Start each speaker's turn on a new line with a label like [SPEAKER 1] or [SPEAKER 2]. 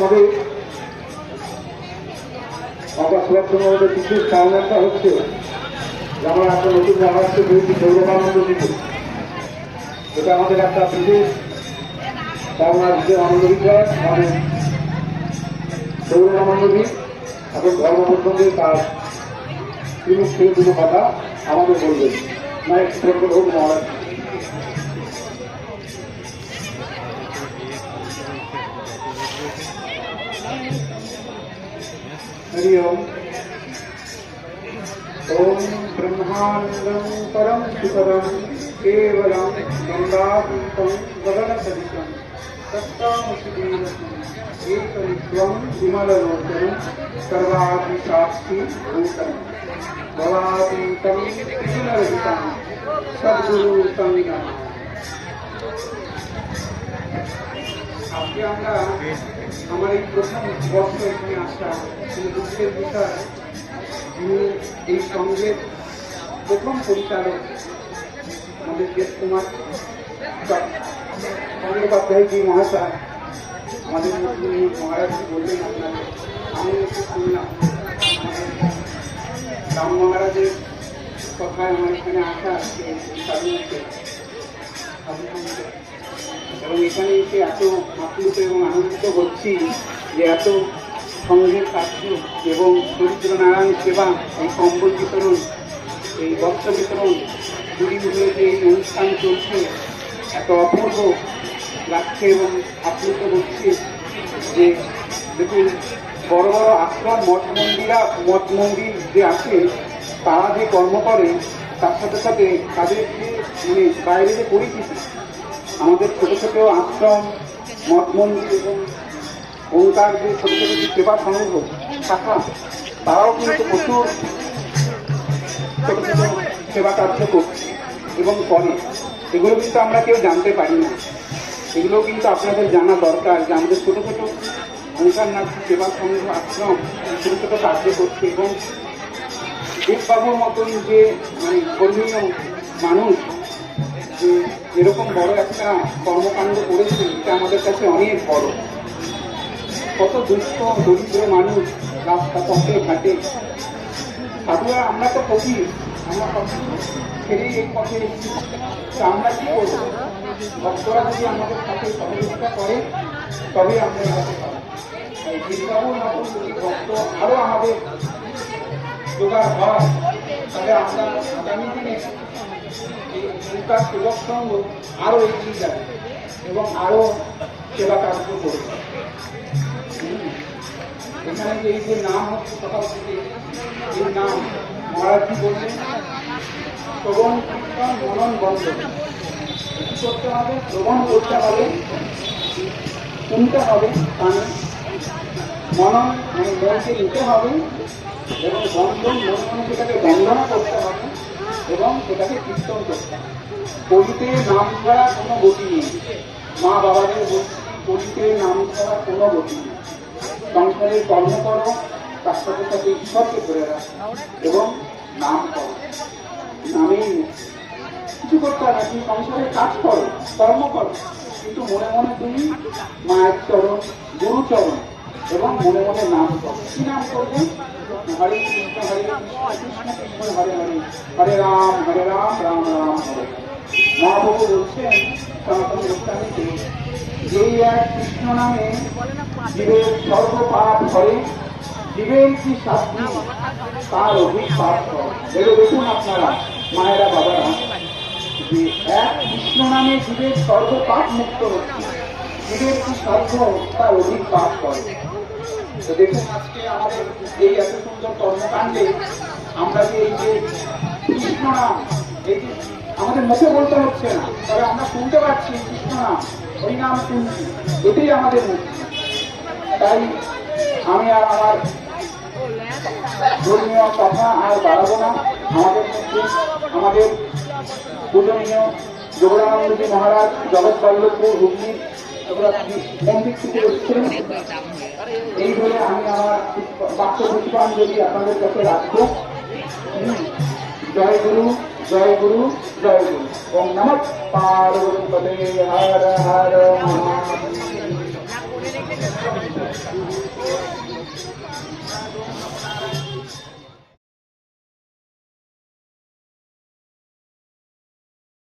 [SPEAKER 1] আমাদের আমরা হওয়ার জন্য আমাদের বিশেষ কারণটা হচ্ছে আমরা একটা নতুন মহারাষ্ট্র পেয়েছি গৌরবানন্দ দিতে এটা আমাদের একটা বিশেষ কামনা দিতে আনন্দ বিষয় মানে গৌরবানন্দ এখন ধর্মবন্ধনদের তার তিনি ছেলে কথা আমাদের বলবেন না এক হোক মহারাজ हरि ओम ओम ब्रह्मानंदम परम सुखदम केवलम गंगादीपम गगन सदृशम सत्तामुषिदेव एक विमलोचन सर्वादिशाक्षी भूतम भवादीतम कृष्णरहिता सद्गुरु संगम আজকে আমরা আমার এই প্রথম বর্ষ এখানে আসা দুঃখের বিষয় তিনি এই সঙ্গের প্রথম পরিচালক আমাদের দেশ কুমার জি মহাশয় আমাদের মধ্যে মহারাজ বললেন আপনাকে আমি একটু শুনলাম রাম মহারাজের কথায় আমার এখানে আসা আজকে সাধু এবং এখানে এসে এত আপ্লুত এবং আনন্দিত হচ্ছি যে এত সংঘের কার্য এবং দরিদ্র নারায়ণ সেবা এই কম্বল বিতরণ এই বস্ত্র বিতরণ দুই মিলে যে এই অনুষ্ঠান চলছে এত অপূর্ব লাগছে এবং আপ্লুত হচ্ছে যে দেখুন বড় বড় আশ্রম মঠ মন্দিরা মঠ মন্দির যে আছে তারা যে কর্ম করে তার সাথে সাথে তাদের যে আমি বাইরে যে করি কিছু আমাদের ছোটো ছোটো আশ্রম মঠ মন্দির এবং ওঙ্কার যে ছোটো ছোটো যে সেবা সংগ্রহ শাখা তারাও কিন্তু প্রচুর ছোটো ছোটো সেবা কার্য করছে এবং করে এগুলো কিন্তু আমরা কেউ জানতে পারি না এগুলো কিন্তু আপনাদের জানা দরকার যে আমাদের ছোটো ছোটো নাচ সেবা সংঘ আশ্রম ছোটো ছোটো কার্য করছে এবং দেববাবুর মতন যে মানে ধর্মীয় মানুষ যে এরকম বড় একটা কর্মকাণ্ড করেছি এটা আমাদের কাছে অনেক বড় কত দুঃস্থ দরিদ্র মানুষ রাস্তা পথে ঘাটে সাধুরা আমরা তো কবি আমরা ছেড়ে এই পথে আমরা কি করবো ভক্তরা যদি আমাদের সাথে সহযোগিতা করে তবে আমরা হাতে পাবো যদি ভক্ত আরও আমাদের জোগাড় হয় তাহলে আমরা আগামী দিনে সুতা সেবক সংঘ আরও এগিয়ে যাবে এবং আরও সেবা কার্য করবে এখানে যে এই যে নাম হচ্ছে সকাল থেকে এই নাম মহারাজ কি শ্রবণ কীর্তন মনন বন্ধ কী করতে হবে শ্রবণ করতে হবে শুনতে হবে কানে মনন মানে মনকে নিতে হবে এবং বন্ধন মন মনে সেটাকে বন্ধনা করতে হবে এবং এটাকে কীর্তন করতে কলিতে নাম ছাড়া কোনো গতি নেই মা বাবাদের বলছি কলিতে নাম ছাড়া কোনো গতি নেই সংসারের কর্ম করো তার সাথে সাথে ঈশ্বরকে ধরে রাখো এবং নাম করো নামেই কিছু করতে হবে তুমি সংসারের কাজ করো কর্ম করো কিন্তু মনে মনে তুমি মায়ের চরণ গুরু চরণ এবং মনে মনে নাম কি নাম করবেন হরে কৃষ্ণ হরে কৃষ্ণ কৃষ্ণ হরে হরে হরে রাম হরে রাম রাম রাম হরে মহাপ্রভু বলছেন সনাতন গোস্বামীকে যেই এক কৃষ্ণ নামে জীবের সর্ব পাপ হরে জীবের কি শাস্তি তার অধিক পাপ হয় দেখুন আপনারা মায়েরা বাবারা যে এক কৃষ্ণ নামে জীবের সর্ব পাপ মুক্ত হচ্ছে জীবের কি সর্ব তার অধিক পাপ করে এবং আজকে আমাদের এই এত সুন্দর কর্মকাণ্ডে আমরা যে এই যে কৃষ্ণ নাম এটি আমাদের মুখে বলতে হচ্ছে না তবে আমরা শুনতে পাচ্ছি কৃষ্ণ নাম ওই নাম শুনছি এটাই আমাদের মুখ তাই আমি আর আমার ধর্মীয় কথা আর বাড়াবো না আমাদের মধ্যে আমাদের পূজনীয় যোগদানন্দী মহারাজ জগৎ বল্লভপুর হুগলির এই বলে আমি আবার বক্তব্য প্রদান করি আপনাদেরকে রাখኩ জয় গুরু জয় গুরু জয় গুরু ও নমঃ পারব রূপতে হারা হারা মহামানব